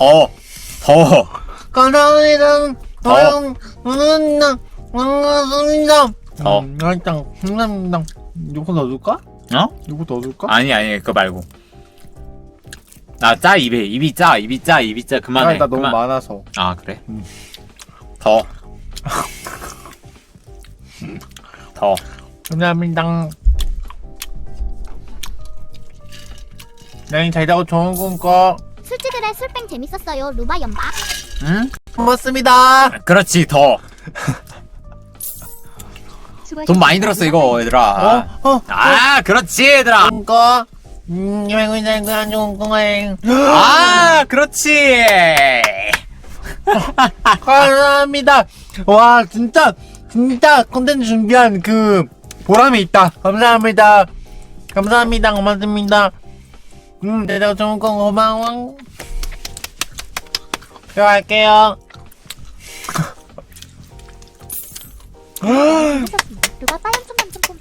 더, 더. 감사합니다. 저형 누나 반갑습니다. 더. 음, 일단 감사합니다. 이거 넣어줄까? 어? 이거 넣어줄까? 아니, 아니, 그거 말고. 나 짜, 입에. 입이 짜, 입이 짜, 입이 짜. 그만해. 아, 나 너무 그만. 많아서. 아, 그래? 음. 더. 더. 감사합니다. 네, 잘 자고 좋은 꿈 꿔. 술집들의 술뱅 재밌었어요. 루바 연바. 응? 고맙습니다. 그렇지, 더. 돈 많이 들었어, 이거, 얘들아. 어? 어? 아, 그렇지, 얘들아. 좋은 거. 음, 여행은 잘 가, 좋은 꿈 아, 그렇지. 감사합니다. 와, 진짜, 진짜 콘텐츠 준비한 그 보람이 있다. 감사합니다. 감사합니다. 고맙습니다. 음, 대답 좋은 거 고마워. 들어갈게요. 루바 빠염 좀만 좀 좀.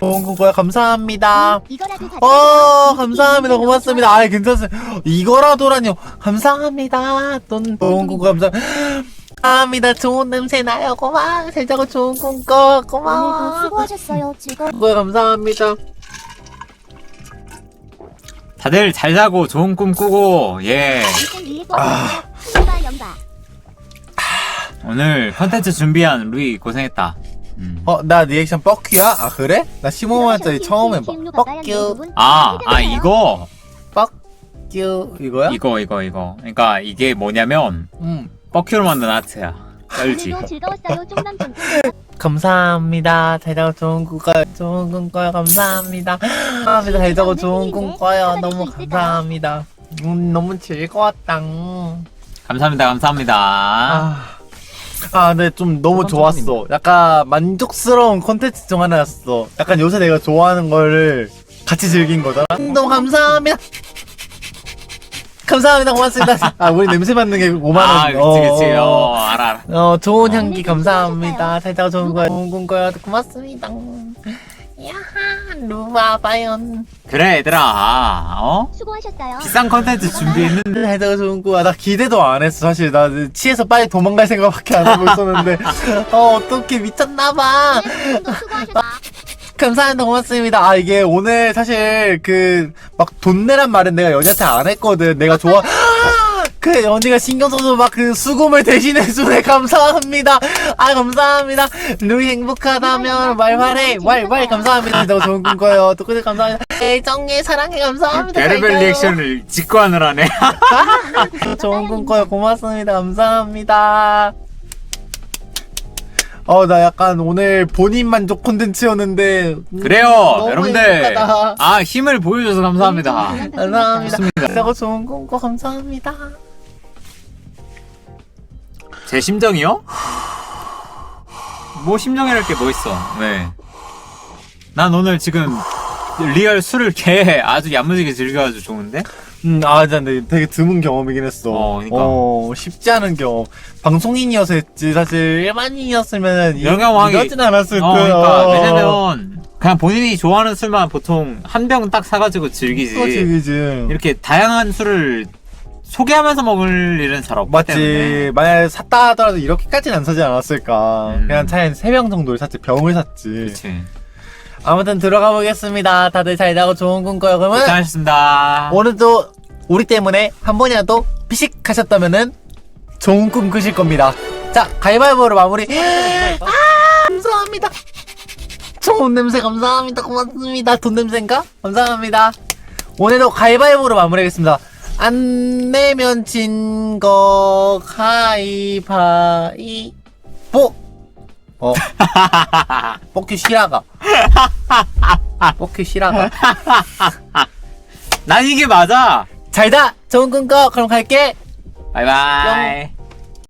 좋은 거고요. 감사합니다. 이거라도 다. 어, 감사합니다. 고맙습니다. 아, 괜찮습니다. 이거라도라뇨. 감사합니다. 돈, 좋은 꿈 감사. 감사합니다. 좋은 냄새 나요. 고마워. 잘 자고 좋은 꿈 꿔. 오늘도 고마워. 수고하셨어요. 즐거운. 그거요. 감사합니다. 다들 잘 자고 좋은 꿈 꾸고, 예. 2019 루바 연바. 오늘 컨텐츠 준비한 루이 고생했다. 음. 어, 나 리액션 뻑큐야? 아, 그래? 나 15만원짜리 처음 해봐. 뻑큐, 아, 아, 이거. 뻑큐. 이거야? 이거, 이거, 이거. 그러니까 이게 뭐냐면, 응. 버큐로 만든 아트야. 알지? 감사합니다. 잘 자고 좋은 꿈 꿔요. 좋은 꿈 꿔요. 감사합니다. 감사합니다. 잘 자고 좋은 꿈 꿔요. 너무 감사합니다. 음, 너무 즐거웠다. 감사합니다, 감사합니다. 아, 아, 근데 좀 너무 좋았어. 약간 만족스러운 콘텐츠 중 하나였어. 약간 요새 내가 좋아하는 거를 같이 즐긴 거잖아. 너무 감사합니다. 감사합니다. 고맙습니다. 아, 우리 냄새 맡는 게 5만 원. 아, 그치, 그치. 어, 알아, 알아. 어, 좋은 어, 향기 감사합니다. 잘 자고 좋은 거야. 좋은 꿈 꿔요. 고맙습니다. 야하, 루바바연. 그래, 얘들아. 어? 수고하셨어요. 비싼 컨텐츠 준비했는데. 잘 자고 좋은 꿈. 아, 나 기대도 안 했어. 사실 나 취해서 빨리 도망갈 생각밖에 안 하고 있었는데. 어, 어떻게 미쳤나봐. 수고하셨다. 감사합니다. 고맙습니다. 아, 이게 오늘 사실 그, 막 돈 내란 말은 내가 연희한테 안 했거든. 내가 좋아. 그 연희가 신경 써서 막 그 수금을 대신해주네. 감사합니다. 아, 감사합니다. 루이 행복하다면 말말해. 왈왈 감사합니다. 너 좋은 꿈 꿔요. 또 감사합니다. 애정해, 사랑해, 감사합니다. 베르벨. 리액션을 직관을 하네. 좋은 꿈 꿔요. 고맙습니다. 감사합니다. 어, 나 약간 오늘 본인 만족 콘텐츠였는데. 음, 그래요, 너무 여러분들. 행복하다. 아, 힘을 보여줘서 감사합니다. 감사합니다. 좋습니다. 그리고 좋은 꿈꿔 감사합니다. 제 심정이요? 뭐 심정이랄 게 뭐 있어. 왜? 난 오늘 지금 리얼 술을 개 아주 야무지게 즐겨가지고 좋은데? 음, 아, 근데 되게 드문 경험이긴 했어. 어, 그러니까. 어, 쉽지 않은 경험. 방송인이어서 했지. 사실 일반인이었으면 이- 영향왕이- 이러진 않았을 어, 거야. 그러니까 왜냐면 그냥 본인이 좋아하는 술만 보통 한 병 딱 사가지고 즐기지. 그치, 그치. 이렇게 다양한 술을 소개하면서 먹을 일은 잘 없기 맞지. 때문에. 만약에 샀다 하더라도 이렇게까지는 안 사지 않았을까. 음. 그냥 차에 3병 정도를 샀지. 병을 샀지. 그치. 아무튼 들어가 보겠습니다. 다들 잘 자고 좋은 꿈 꿔요. 그러면 고생하셨습니다. 오늘도 우리 때문에 한 번이라도 피식 하셨다면은 좋은 꿈 꾸실 겁니다. 자, 가위바위보로 마무리. 아, 감사합니다. 좋은 냄새 감사합니다. 고맙습니다. 돈 냄새인가? 감사합니다. 오늘도 가위바위보로 마무리하겠습니다. 안 내면 진 거 가위바위보. 어. 뻑큐 실화가. 뻑큐 실화가. 난 이게 맞아. 잘자 좋은 꿈 꿔. 그럼 갈게. 바이바이.